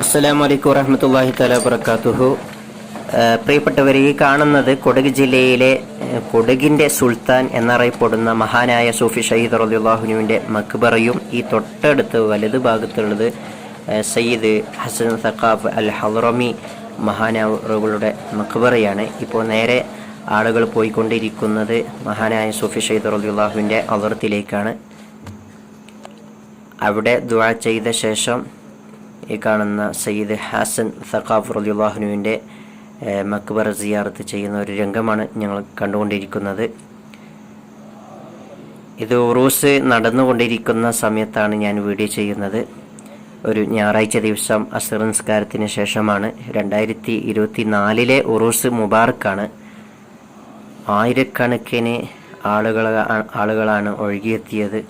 അസ്സാം വലൈക്കും വറഹമത്തല്ലാഹി തല വർക്കാത്തുഹു പ്രിയപ്പെട്ടവർ ഈ കാണുന്നത് കൊടക് ജില്ലയിലെ കൊടകിന്റെ സുൽത്താൻ എന്നറിയപ്പെടുന്ന മഹാനായ സൂഫി ഷഹീദ് റബിള്ളാഹുനുവിന്റെ മക്ബറയും ഈ തൊട്ടടുത്ത് വലത് ഭാഗത്തുള്ളത് സയ്യിദ് ഹസൻ സഖാഫ് അൽ ഹറമി മഹാനവറുകളുടെ മക്ബറയാണ്. ഇപ്പോൾ നേരെ ആളുകൾ പോയിക്കൊണ്ടിരിക്കുന്നത് മഹാനായ സൂഫി ഷെയ്ദർ റളിയല്ലാഹുവിന്റെ അവർത്തിലേക്കാണ്. അവിടെ ദുആ ചെയ്ത ശേഷം ഈ കാണുന്ന സയ്യിദ് ഹാസൻ സഖാഫ് റലിയുള്ളാഹുനുവിന്റെ മക്ബർ സിയാറത്ത് ചെയ്യുന്ന ഒരു രംഗമാണ് ഞങ്ങൾ കണ്ടുകൊണ്ടിരിക്കുന്നത്. ഇത് ഉറൂസ് നടന്നുകൊണ്ടിരിക്കുന്ന സമയത്താണ് ഞാൻ വീഡിയോ ചെയ്യുന്നത്. ഒരു ഞായറാഴ്ച ദിവസം അസർ നിസ്കാരത്തിന് ശേഷമാണ്. രണ്ടായിരത്തി ഇരുപത്തി നാലിലെ ഉറൂസ് മുബാറക്കാണ്. ആയിരക്കണക്കിന് ആളുകൾ ആളുകളാണ് ഒഴുകിയെത്തിയത്.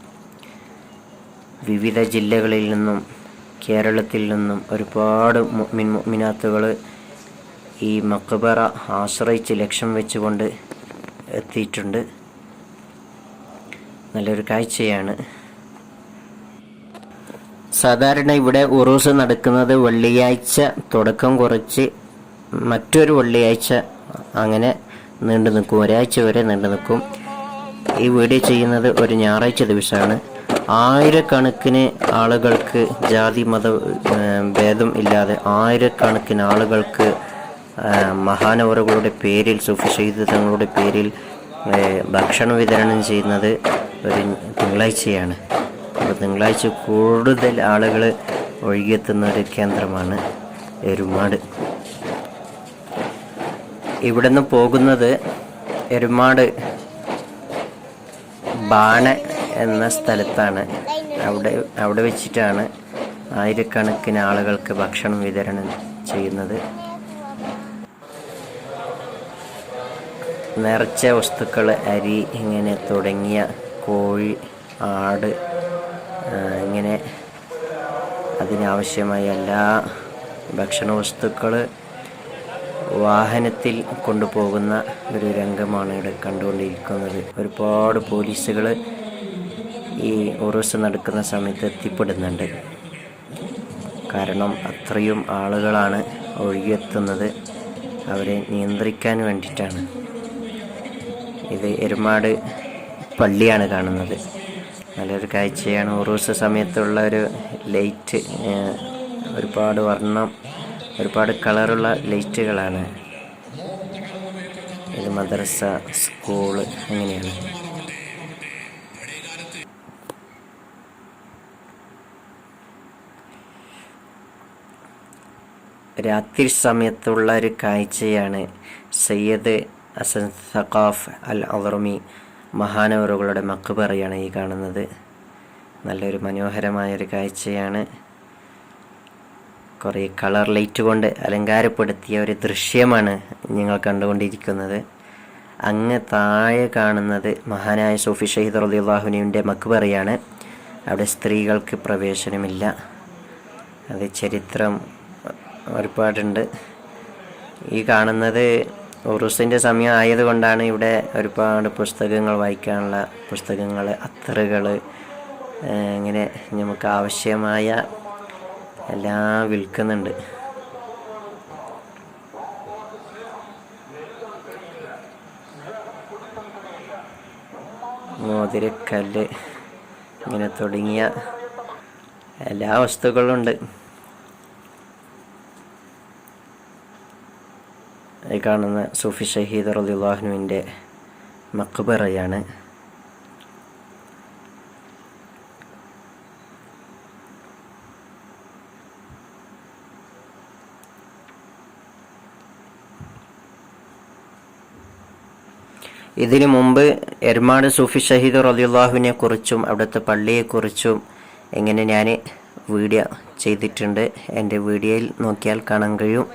വിവിധ ജില്ലകളിൽ നിന്നും കേരളത്തിൽ നിന്നും ഒരുപാട് മുഅ്മിൻ മുഅ്മിനാത്തുകൾ ഈ മക്ബറ ആശ്രയിച്ച് ലക്ഷ്യം വെച്ചുകൊണ്ട് എത്തിയിട്ടുണ്ട്. നല്ലൊരു കാഴ്ചയാണ്. സാധാരണ ഇവിടെ ഉറൂസ് നടക്കുന്നത് വെള്ളിയാഴ്ച തുടക്കം കുറച്ച് മറ്റൊരു വെള്ളിയാഴ്ച അങ്ങനെ നീണ്ടു നിൽക്കും. ഒരാഴ്ച വരെ നീണ്ടു നിൽക്കും. ഈ വീഡിയോ ചെയ്യുന്നത് ഒരു ഞായറാഴ്ച ദിവസമാണ്. ആയിരക്കണക്കിന് ആളുകൾക്ക് ജാതി മത ഭേദം ഇല്ലാതെ ആയിരക്കണക്കിന് ആളുകൾക്ക് മഹാനവറുകളുടെ പേരിൽ സുഫി ശൈതങ്ങളുടെ തങ്ങളുടെ പേരിൽ ഭക്ഷണം വിതരണം ചെയ്യുന്നത് ഒരു തിങ്കളാഴ്ചയാണ്. അപ്പോൾ തിങ്കളാഴ്ച കൂടുതൽ ആളുകൾ ഒഴുകിയെത്തുന്ന ഒരു കേന്ദ്രമാണ് എരുമാട്. ഇവിടുന്ന് പോകുന്നത് എരുമാട് ബാണ എന്ന സ്ഥലത്താണ്. അവിടെ അവിടെ വെച്ചിട്ടാണ് ആയിരക്കണക്കിന് ആളുകൾക്ക് ഭക്ഷണം വിതരണം ചെയ്യുന്നത്. നിറച്ച വസ്തുക്കൾ അരി ഇങ്ങനെ തുടങ്ങിയ കോഴി ആട് ഇങ്ങനെ അതിനാവശ്യമായ എല്ലാ ഭക്ഷണ വസ്തുക്കൾ വാഹനത്തിൽ കൊണ്ടുപോകുന്ന ഒരു രംഗമാണ് ഇവിടെ കണ്ടുകൊണ്ടിരിക്കുന്നത്. ഒരുപാട് പോലീസുകൾ ഈ ഉറൂസ് നടക്കുന്ന സമയത്ത് എത്തിപ്പെടുന്നുണ്ട്. കാരണം അത്രയും ആളുകളാണ് ഒഴുകിയെത്തുന്നത്. അവരെ നിയന്ത്രിക്കാൻ വേണ്ടിയിട്ടാണ്. ഇത് എരുമാട് പള്ളിയാണ് കാണുന്നത്. നല്ലൊരു കാഴ്ചയാണ്. ഉറൂസ് സമയത്തുള്ള ഒരു ലൈറ്റ് ഒരുപാട് വർണം ഒരുപാട് കളറുള്ള ലൈറ്റുകളാണ് ഇത് മദ്രസ സ്കൂൾ അങ്ങനെയാണ്. രാത്രി സമയത്തുള്ള ഒരു കാഴ്ചയാണ് സയ്യദ് അസൻ സഖാഫ് അൽ അവർമി മഹാനവറുകളുടെ മക്കുപറയാണ് ഈ കാണുന്നത്. നല്ലൊരു മനോഹരമായൊരു കാഴ്ചയാണ്. കുറേ കളർ ലൈറ്റ് കൊണ്ട് അലങ്കാരപ്പെടുത്തിയ ഒരു ദൃശ്യമാണ് ഞങ്ങൾ കണ്ടുകൊണ്ടിരിക്കുന്നത്. അങ്ങ് താഴെ കാണുന്നത് മഹാനായ സൂഫി ഷഹീദ് റലിയുള്ളാഹുനുവിന്റെ മക്ബറയാണ്. അവിടെ സ്ത്രീകൾക്ക് പ്രവേശനമില്ല. അത് ചരിത്രം ഒരുപാടുണ്ട്. ഈ കാണുന്നത് ഉറുസിന്റെ സമയം ആയതുകൊണ്ടാണ് ഇവിടെ ഒരുപാട് പുസ്തകങ്ങൾ വായിക്കാനുള്ള പുസ്തകങ്ങൾ അത്തറുകൾ ഇങ്ങനെ നമുക്ക് ആവശ്യമായ എല്ലാം വിൽക്കുന്നുണ്ട്. മോതിരക്കല്ല് ഇങ്ങനെ തുടങ്ങിയ എല്ലാ വസ്തുക്കളും ഉണ്ട് ഈ കാണുന്ന സൂഫി ഷഹീദ് റലിള്ളാഹുവിന്റെ മക്ബറയാണ്. ഇതിനു മുമ്പ് എർമാട് സൂഫി ഷഹീദ് റലിയുള്ളാഹുവിനെ കുറിച്ചും അവിടുത്തെ പള്ളിയെക്കുറിച്ചും എങ്ങനെ ഞാൻ വീഡിയോ ചെയ്തിട്ടുണ്ട് എന്റെ വീഡിയോയിൽ നോക്കിയാൽ കാണാൻ കഴിയും.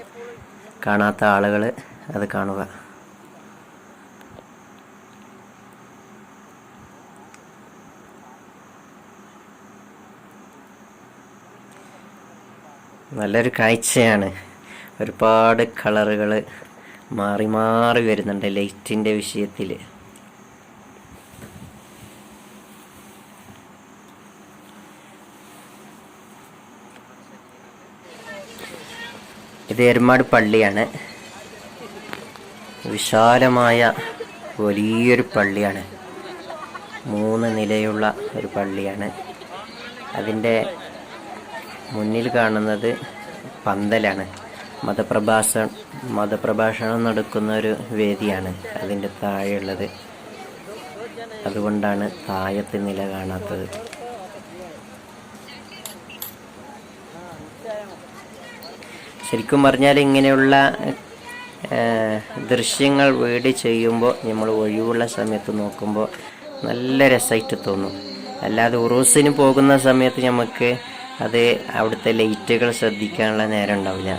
കാണാത്ത ആളുകൾ അത് കാണുക. നല്ലൊരു കാഴ്ചയാണ്. ഒരുപാട് കളറുകൾ മാറി മാറി വരുന്നുണ്ട് ലൈറ്റിന്റെ വിഷയത്തിൽ ഇത് എരുമാട് പള്ളിയാണ്. വിശാലമായ വലിയൊരു പള്ളിയാണ്. മൂന്ന് നിലയുള്ള ഒരു പള്ളിയാണ്. അതിന്റെ മുന്നിൽ കാണുന്നത് പന്തലാണ്. മതപ്രഭാഷ മതപ്രഭാഷണം നടക്കുന്ന ഒരു വേദിയാണ് അതിന്റെ താഴെയുള്ളത്. അതുകൊണ്ടാണ് താഴത്തെ നില കാണാത്തത്. ശരിക്കും പറഞ്ഞാൽ ഇങ്ങനെയുള്ള ദൃശ്യങ്ങൾ വീട് ചെയ്യുമ്പോൾ നമ്മൾ ഒഴിവുള്ള സമയത്ത് നോക്കുമ്പോൾ നല്ല രസമായിട്ട് തോന്നും. അല്ലാതെ ഉറൂസിന് പോകുന്ന സമയത്ത് നമുക്ക് അത് അവിടുത്തെ ലൈറ്റുകൾ ശ്രദ്ധിക്കാനുള്ള നേരം ഉണ്ടാവില്ല.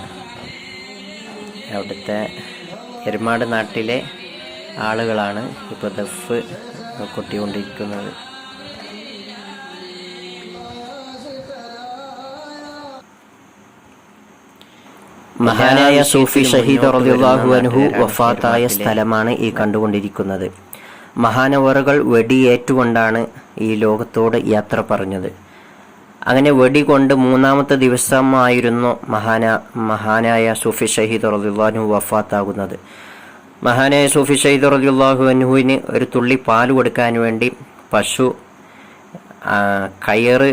അവിടുത്തെ എരുമാട് നാട്ടിലെ ആളുകളാണ് ഇപ്പോൾ ദഫ് കൊട്ടിക്കൊണ്ടിരിക്കുന്നത് മഹാനായ സൂഫി ഷഹീദ് റളിയല്ലാഹു അൻഹു വഫാത്തായ സ്ഥലമാണ് ഈ കണ്ടുകൊണ്ടിരിക്കുന്നത്. മഹാനവറുകൾ വെടിയേറ്റുകൊണ്ടാണ് ഈ ലോകത്തോട് യാത്ര പറഞ്ഞത്. അങ്ങനെ വെടികൊണ്ട് മൂന്നാമത്തെ ദിവസമായിരുന്നു മഹാന മഹാനായ സൂഫി ഷഹീദ് റളിയല്ലാഹു വഫാത്താകുന്നത്. മഹാനായ സൂഫി ഷഹീദ് റളിയല്ലാഹു അൻഹുവിന് ഒരു തുള്ളി പാൽ കൊടുക്കാൻ വേണ്ടി പശു കയറ്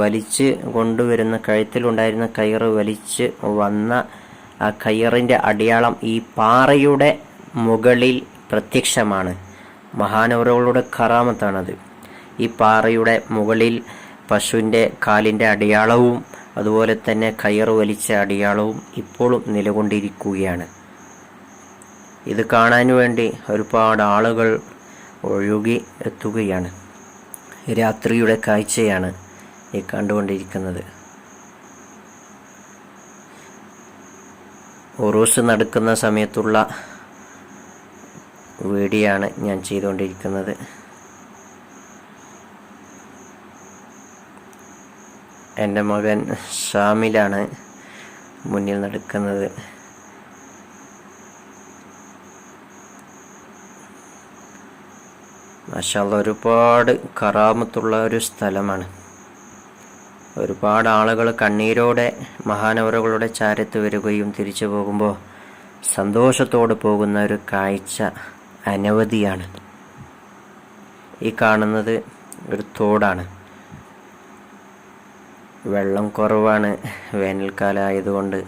വലിച്ച് കൊണ്ടുവരുന്ന കഴുത്തിലുണ്ടായിരുന്ന കയറ് വലിച്ച് വന്ന ആ കയറിന്റെ അടയാളം ഈ പാറയുടെ മുകളിൽ പ്രത്യക്ഷമാണ്. മഹാനവറുകളുടെ കറാമത്താണത്. ഈ പാറയുടെ മുകളിൽ പശുവിന്റെ കാലിന്റെ അടയാളവും അതുപോലെ തന്നെ കയറ് വലിച്ച അടയാളവും ഇപ്പോഴും നിലകൊണ്ടിരിക്കുകയാണ്. ഇത് കാണാൻ വേണ്ടി ഒരുപാട് ആളുകൾ ഒഴുകി എത്തുകയാണ്. രാത്രിയുടെ കാഴ്ചയാണ് ഈ കണ്ടുകൊണ്ടിരിക്കുന്നത്. ഉറൂസ് നടക്കുന്ന സമയത്തുള്ള വീഡിയോയാണ് ഞാൻ ചെയ്തുകൊണ്ടിരിക്കുന്നത്. എന്റെ മകൻ ഷാമിലാണ് മുന്നിൽ നടക്കുന്നത്. മഷാല ഒരുപാട് കറാമത്തുള്ള ഒരു സ്ഥലമാണ്. ഒരുപാട് ആളുകൾ കണ്ണീരോടെ മഹാനവറുകളുടെ ചാരത്ത് വരികയും തിരിച്ചു പോകുമ്പോൾ സന്തോഷത്തോടെ പോകുന്ന ഒരു കാഴ്ച അനവധിയാണ്. ഈ കാണുന്നത് ഒരു തോടാണ്. വെള്ളം കുറവാണ് വേനൽക്കാലം ആയതുകൊണ്ട്